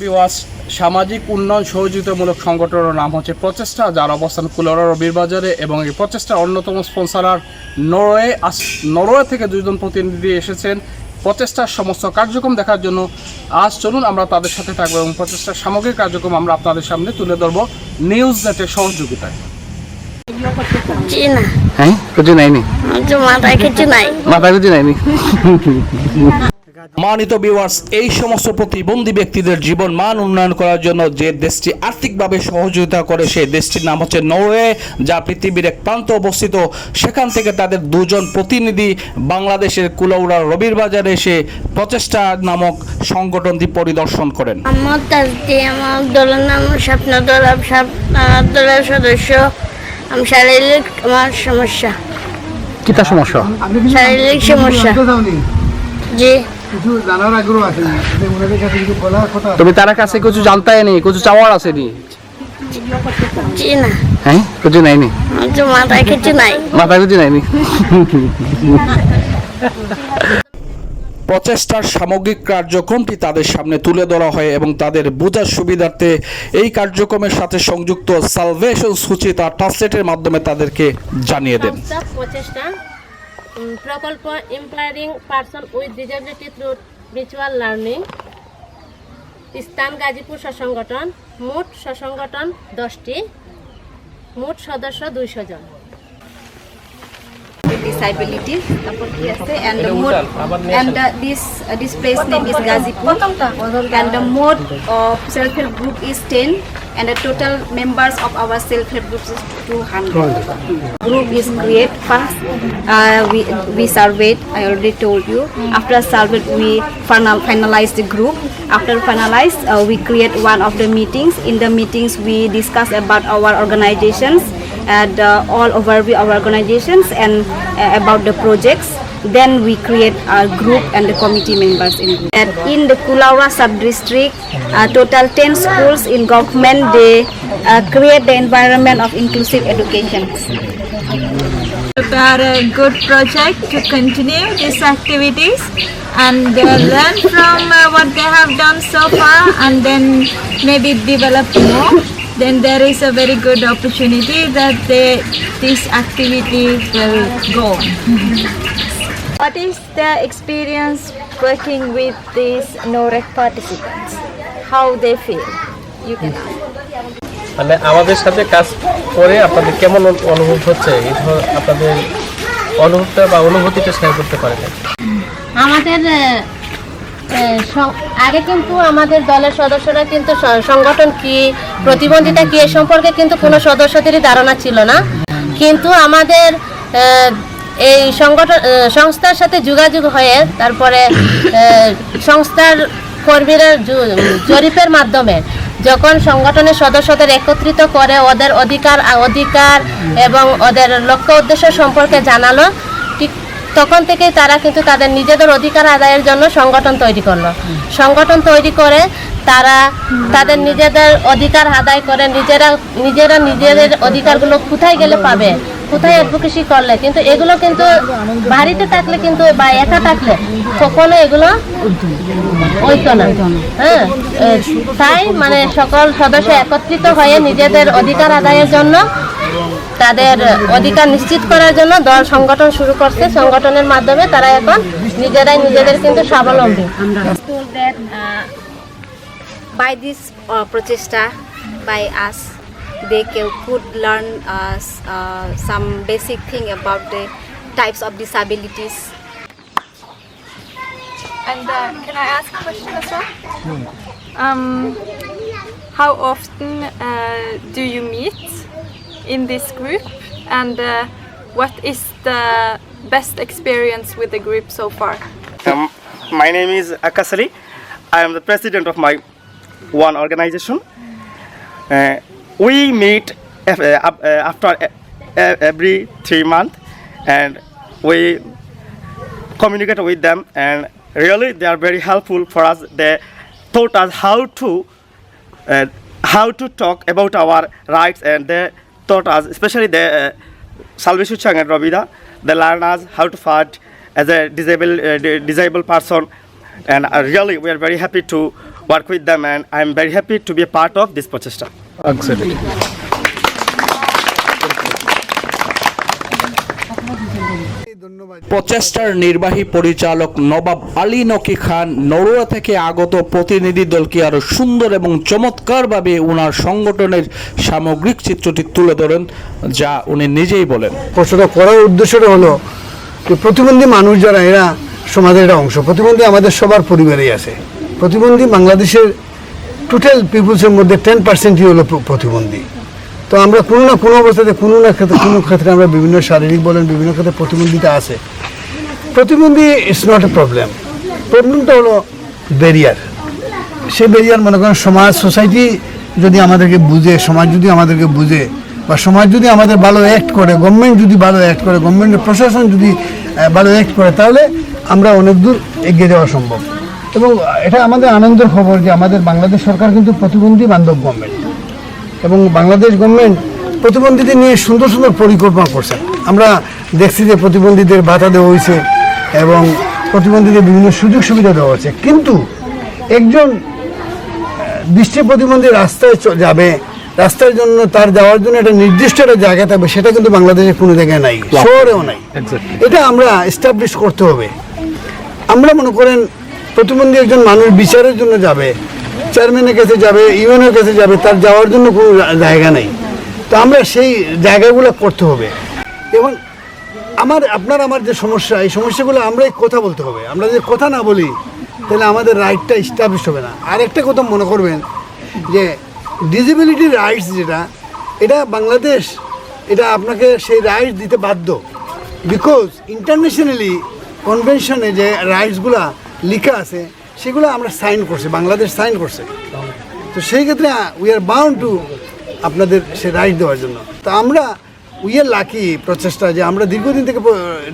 বিওয়াস সামাজিক উন্নয়ন সহযোগিতামূলক সংগঠনের নাম হচ্ছে প্রচেষ্টা যার অবস্থান কুলারা রবির বাজারে এবং এই প্রচেষ্টার অন্যতম স্পন্সারার নরওয়ে আস- নরওয়ে থেকে দুজন প্রতিনিধি এসেছেন। প্রচেষ্টার সমস্ত কার্যক্রম দেখার জন্য আজ চলুন আমরা তাদের সাথে থাকব এবং প্রচেষ্টার সামগ্রিক কার্যক্রম আমরা আপনাদের সামনে তুলে ধরবো নিউজ নেটের সহযোগিতায় হ্যাঁ? কিছু নাইনি তো মাথায় কিছু নাই। মাথা কিছু নাইনি মানিত ভিউয়ার্স এই সমস্ত প্রতিবন্ধী ব্যক্তিদের জীবন মান উন্নয়ন করার জন্য যে দেশটি আর্থিকভাবে সহযোগিতা করে সেই দেশটির নাম হচ্ছে নরওয়ে যা পৃথিবীর এক প্রান্তে অবস্থিত। সেখান থেকে তাদের দুজন প্রতিনিধি বাংলাদেশের কুলাউড়া রবির বাজারে এসে প্রচেষ্টা নামক সংগঠনটি পরিদর্শন করেন। আমার আমার দলের নাম স্বপ্ন দল দলের সদস্য আমি শারীরিক আমার সমস্যা। কিতা সমস্যা? শারীরিক সমস্যা। জি। কিছু জানার আগ্রহ আছে ওনাদের কাছে কিছু বলার কথা। তুমি তার কাছে কিছু জানতে নি কিছু চাওয়ার আছে নি? হ্যাঁ? কিছু নাইনি আমার মাথায় কিছু নাই। মাথা কিছু নাইনি প্রচেষ্টার সামগ্রিক কার্যক্রমটি তাদের সামনে তুলে ধরা হয় এবং তাদের বোঝার সুবিধার্থে এই কার্যক্রমের সাথে সংযুক্ত সালভেশন সুচিতা ট্রান্সলেটের মাধ্যমে তাদেরকে জানিয়ে দেন। প্রচেষ্টা। উম, প্রকল্প employing person with disability through ভিচুয়াল learning স্থান গাজীপুর সংগঠন মোট সংগঠন দশটি মোট সদস্য দুইশো জন। ডিসেবিলিটি তারপর কি আছে? And this displace name is Gazipur and the মোট of self help group is ten and the total members of our self help group is 200 group is create first uh, we we surveyed I already told you. After surveyed we final finalize the group. After finalize uh, we create one of the meetings. In the meetings we discuss about our organizations and uh, all overview of our organizations and uh, about the projects. Then we create a group and the committee members in group. And in the Kulaura sub-district, uh, total 10 schools in government, they uh, create the environment of inclusive education. prepare a good project to continue these activities and uh, learn from uh, what they have done so far and then maybe develop more then there is a very good opportunity that they, this activity will go on. What is the experience working with these NOREC participants? How they feel? You can ask. মানে আমাদের সাথে কাজ করে আপনাদের কেমন অনু- অনুভব হচ্ছে এই আপনাদের অনুভবটা বা অনুভূতিটা শেয়ার করতে পারেন আমাদের আগে কিন্তু আমাদের দলের সদস্যরা কিন্তু সংগঠন কি প্রতিবন্ধিতা কি এ সম্পর্কে কিন্তু কোনো সদস্যদেরই ধারণা ছিল না কিন্তু আমাদের এই সংগঠন সংস্থার সাথে যোগাযোগ হয়ে তারপরে সংস্থার কর্মীরা জরিপের মাধ্যমে যখন সংগঠনের সদস্যদের একত্রিত করে ওদের অধিকার অধিকার এবং ওদের লক্ষ্য উদ্দেশ্য সম্পর্কে জানালো, ঠিক তখন থেকে তারা কিন্তু তাদের নিজেদের অধিকার আদায়ের জন্য সংগঠন তৈরি করল। সংগঠন তৈরি করে তারা তাদের নিজেদের অধিকার আদায় করে, নিজেরা নিজেরা নিজেদের অধিকারগুলো কোথায় গেলে পাবে কোথায় অ্যাডভোকেসি করলে? কিন্তু এগুলো কিন্তু বাড়িতে থাকলে কিন্তু বা একা থাকলে কখনো এগুলো হইতো না। হ্যাঁ? তাই মানে সকল সদস্য একত্রিত হয়ে নিজেদের অধিকার আদায়ের জন্য তাদের অধিকার নিশ্চিত করার জন্য দল সংগঠন শুরু করছে। সংগঠনের মাধ্যমে তারা এখন নিজেরাই নিজেদের কিন্তু স্বাবলম্বী। Told that uh, protesta by us they ca- could learn uh, uh, some basic thing about the types of disabilities And uh, can I ask a question as well? Um, how often uh, do you meet in this group, and uh, what is the best experience with the group so far? Um, my name is Akasali. I am the president of my one organization. Uh, we meet uh, uh, after uh, uh, every three months, and we communicate with them. And really, they are very helpful for us. They taught us how to uh, how to talk about our rights, and they taught us, especially the uh, Chang and Robida, they learn us how to fight as a disabled uh, disabled person, and uh, really we are very happy to work with them, and I'm very happy to be a part of this Prochesta. প্রচেষ্টার নির্বাহী পরিচালক নবাব আলী নকি খান নড়ুয়া থেকে আগত প্রতিনিধি দলকে আরও সুন্দর এবং চমৎকারভাবে ওনার সংগঠনের সামগ্রিক চিত্রটি তুলে ধরেন যা উনি নিজেই বলেন। প্রশ্নটা করার উদ্দেশ্যটা হলো যে প্রতিবন্ধী মানুষ যারা এরা সমাজের একটা অংশ। প্রতিবন্ধী আমাদের সবার পরিবারেই আছে। প্রতিবন্ধী বাংলাদেশের টোটাল পিপুলসের মধ্যে টেন পার্সেন্টই হলো প্রতিবন্ধী। তো আমরা কোনো না কোনো অবস্থাতে, কোনো না ক্ষেত্রে, কোনো ক্ষেত্রে আমরা বিভিন্ন শারীরিক বলেন, বিভিন্ন ক্ষেত্রে প্রতিবন্ধিতা আছে। প্রতিবন্ধী ইটস নট এ প্রবলেম প্রবলেমটা হলো ব্যারিয়ার সে ব্যারিয়ার মনে করেন সমাজ সোসাইটি যদি আমাদেরকে বুঝে, সমাজ যদি আমাদেরকে বুঝে, বা সমাজ যদি আমাদের ভালো অ্যাক্ট করে গভর্নমেন্ট যদি ভালো অ্যাক্ট করে গভর্নমেন্টের প্রশাসন যদি ভালো অ্যাক্ট করে, তাহলে আমরা অনেক দূর এগিয়ে যাওয়া সম্ভব। এবং এটা আমাদের আনন্দের খবর যে আমাদের বাংলাদেশ সরকার কিন্তু প্রতিবন্ধী বান্ধব গভর্নমেন্ট এবং বাংলাদেশ গভর্নমেন্ট প্রতিবন্ধীদের নিয়ে সুন্দর সুন্দর পরিকল্পনা করছে। আমরা দেখছি যে প্রতিবন্ধীদের ভাতা দেওয়া হয়েছে এবং প্রতিবন্ধীদের বিভিন্ন সুযোগ সুবিধা দেওয়া হচ্ছে। কিন্তু একজন দৃষ্টি প্রতিবন্ধী রাস্তায় যাবে রাস্তার জন্য তার যাওয়ার জন্য একটা নির্দিষ্ট একটা জায়গা থাকবে সেটা কিন্তু বাংলাদেশে কোনো জায়গায় নাই শহরেও নাই। এটা আমরা এস্টাবলিশ করতে হবে। আমরা মনে করেন প্রতিবন্ধী একজন মানুষ বিচারের জন্য যাবে, চেয়ারম্যানের কাছে যাবে ইউএনের কাছে যাবে, তার যাওয়ার জন্য কোনো জায়গা নেই। তো আমরা সেই জায়গাগুলো করতে হবে। এবং আমার, আপনার আমার যে সমস্যা, এই সমস্যাগুলো আমরাই কথা বলতে হবে। আমরা যদি কথা না বলি, তাহলে আমাদের রাইটটা এস্টাবলিশ হবে না। আর একটা কথা মনে করবেন যে ডিসেবিলিটি রাইটস যেটা, এটা বাংলাদেশ, এটা আপনাকে সেই রাইটস দিতে বাধ্য। বিকজ ইন্টারন্যাশনালি কনভেনশনে যে রাইটসগুলা লেখা আছে, সেগুলো আমরা সাইন করছি, বাংলাদেশ সাইন করছে। তো সেই ক্ষেত্রে উই আর বাউন্ড টু আপনাদের সে রাইট দেওয়ার জন্য। তো আমরা উই আর লাকি প্রচেষ্টা যে আমরা দীর্ঘদিন থেকে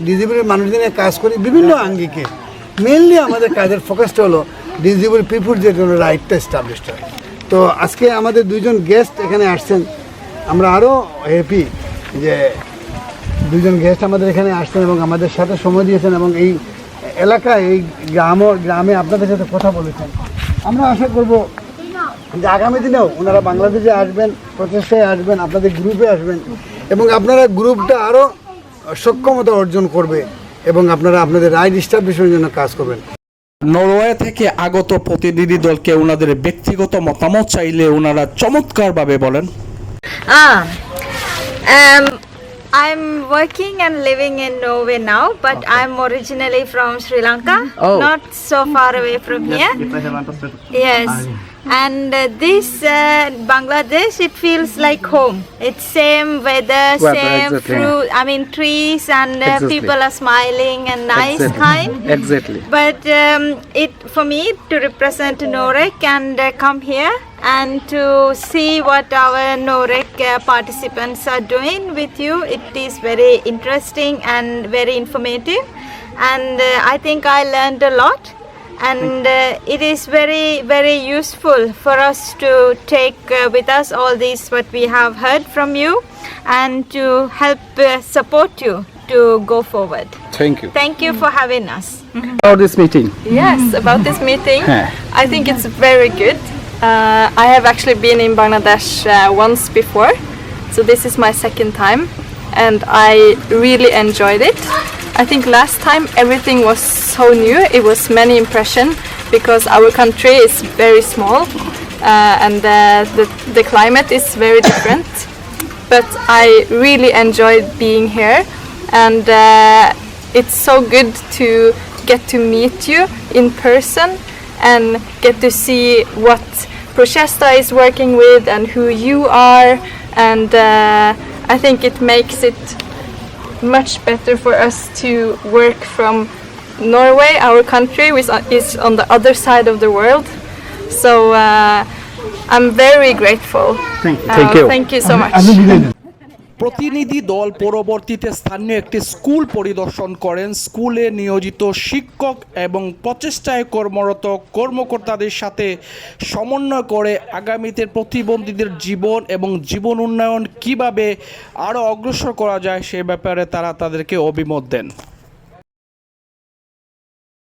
ডিজেবল মানুষদের নিয়ে কাজ করি বিভিন্ন আঙ্গিকে। মেনলি আমাদের কাজের ফোকাসটা হলো ডিজেবল পিপুলদের জন্য রাইটটা এস্টাবলিশড হয়। তো আজকে আমাদের দুইজন গেস্ট এখানে আসছেন। আমরা আরও হ্যাপি যে দুজন গেস্ট আমাদের এখানে আসছেন এবং আমাদের সাথে সময় দিয়েছেন এবং এই এলাকায় এই গ্রাম গ্রামে আপনাদের সাথে কথা বলেছেন। আমরা আশা করব যে আগামী দিনেও ওনারা বাংলাদেশে আসবেন প্রচেষ্টায় আসবেন আপনাদের গ্রুপে আসবেন এবং আপনারা গ্রুপটা আরও সক্ষমতা অর্জন করবে এবং আপনারা আপনাদের রাইট স্টাবলিশের জন্য কাজ করবেন। নরওয়ে থেকে আগত প্রতিনিধি দলকে ওনাদের ব্যক্তিগত মতামত চাইলে ওনারা চমৎকারভাবে বলেন। I'm working and living in Norway now, but I'm originally from Sri Lanka, Oh. not so far away from here. Yes, and uh, this uh, Bangladesh, it feels like home. It's same weather, Weather, same exactly. fruit. I mean trees, and uh, Exactly. people are smiling and nice, kind. Exactly. But um, it for me to represent Norek and uh, come here and to see what our NOREC uh, participants are doing with you. It is very interesting and very informative, and uh, I think I learned a lot. And uh, it is very, very useful for us to take uh, with us all this what we have heard from you and to help uh, support you to go forward. Thank you. Thank you for having us. About this meeting. Yes, about this meeting. I think it's very good. Uh, I have actually been in Bangladesh uh, once before, so this is my second time, and I really enjoyed it. I think last time everything was so new, it was many impression because our country is very small uh, and the, the climate is very different. But I really enjoyed being here, and uh, it's so good to get to meet you in person and get to see what Prochesta is working with and who you are. And uh, I think it makes it much better for us to work from Norway, our country, which is on the other side of the world. So uh, I'm very grateful. Thank you. Thank you. thank you so much. প্রতিনিধি দল পরবর্তীতে স্থানীয় একটি school পরিদর্শন করেন। স্কুলে নিয়োজিত শিক্ষক এবং প্রচেষ্টায় কর্মরত কর্মকর্তাদের সাথে সমন্বয় করে আগামীতে প্রতিবন্ধীদের জীবন এবং জীবন উন্নয়ন কীভাবে আরও অগ্রসর করা যায় সে ব্যাপারে তারা তাদেরকে অভিমত দেন।